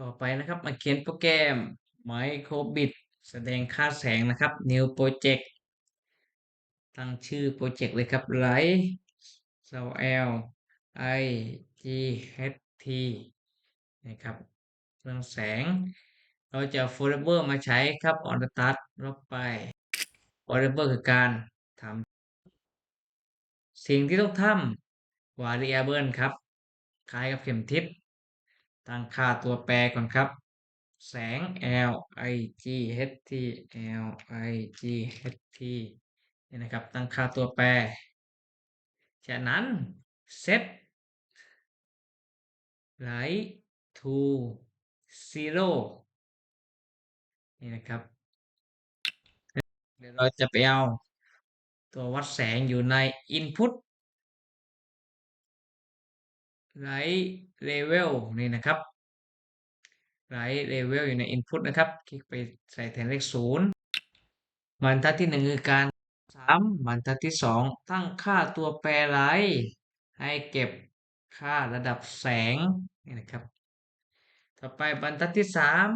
ต่อไปนะครับมาเขียนโปรแกรม Microbit แสดงค่าแสงนะครับ New Project ตั้งชื่อโปรเจกต์เลยครับ Light s l i g h t นะครับเรื่องแสง เราจะ forever มาใช้ครับ on the start ลบไป forever คือการทำสิ่งที่ต้องทำ variable ครับ คล้ายกับเข็มทิศ ตั้งค่าตัวแปรก่อนครับ แสง L I G H T L I G H T นี่นะครับ ตั้งค่าตัวแปร จากนั้น set light to zero นี่นะครับ เดี๋ยวเราจะไปเอาตัววัดแสงอยู่ใน input light level นี่นะครับ light level อยู่ใน input นะครับ คลิกไปใส่แทนเลขศูนย์บรรทัดที่หนึ่งคือการสามบรรทัดที่สองตั้งค่าตัวแปรไลท์ให้เก็บค่าระดับแสงนี่นะครับ ต่อไปบรรทัดที่สาม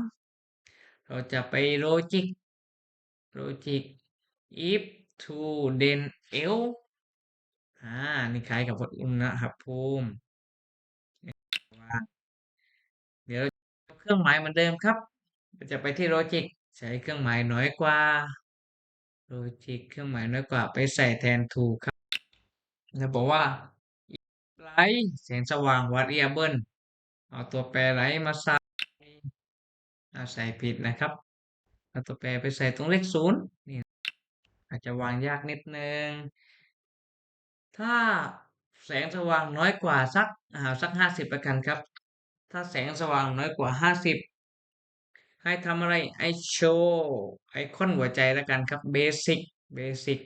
เราจะไปโลจิกโลจิก if to then else อ่า นี่คล้ายกับวัดอุณหภูมิ เดี๋ยวเครื่องหมายเหมือนเดิมครับจะไปที่โลจิกใช้เครื่องหมายน้อยกว่าโลจิกเครื่องหมายน้อยกว่าไปใส่แทนถูกครับจะบอกว่าไลท์แสงสว่าง variable เอาตัวแปรไลท์มาใส่ใส่ผิดนะครับเอาตัวแปรไปใส่ตรงเลขศูนย์นี่อาจจะวางยากนิดนึง ถ้า แสงสว่างน้อยกว่าสักอ่าสักห้าสิบละกันครับ ถ้าแสงสว่างน้อยกว่าห้าสิบให้ทำอะไรไอโชว์ไอคอนหัวใจแล้วกันครับเบสิกเบสิก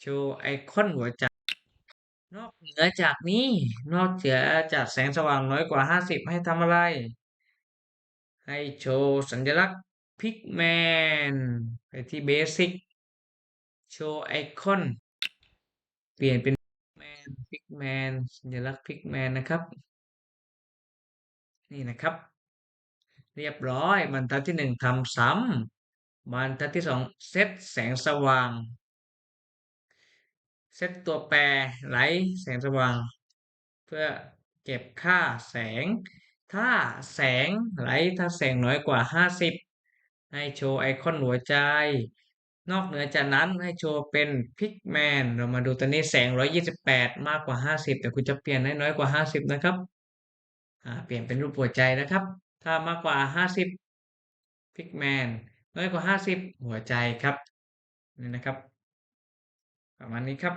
โชว์ไอคอนหัวใจ นอกเหนือจากนี้นอกเหนือจากแสงสว่างน้อยกว่าห้าสิบให้ทำอะไร ให้โชว์สัญลักษณ์พิกแมนไปที่เบสิกโชว์ไอคอน เปลี่ยนเป็น นพิกแมนสัญลักษณ์พิกแมนนะครับ นี่นะครับ เรียบร้อยบรรทัดที่หนึ่งทำซ้ำบรรทัดที่สองเซตแสงสว่าง เซตตัวแปรไหลแสงสว่าง เพื่อเก็บค่าแสง ถ้าแสงไหลถ้าแสงน้อยกว่า 50 ให้โชว์ไอคอนหัวใจ นอกเหนือจากนั้นให้โชว์เป็นพิกแมนเรามาดูตัวนี้แสง 128 มากกว่า 50 แต่คุณจะเปลี่ยนให้น้อยกว่า 50 นะครับเปลี่ยนเป็นรูปหัวใจนะครับ ถ้ามากกว่า 50พิกแมนน้อยกว่า 50 หัวใจครับนี่นะครับ ประมาณนี้ครับ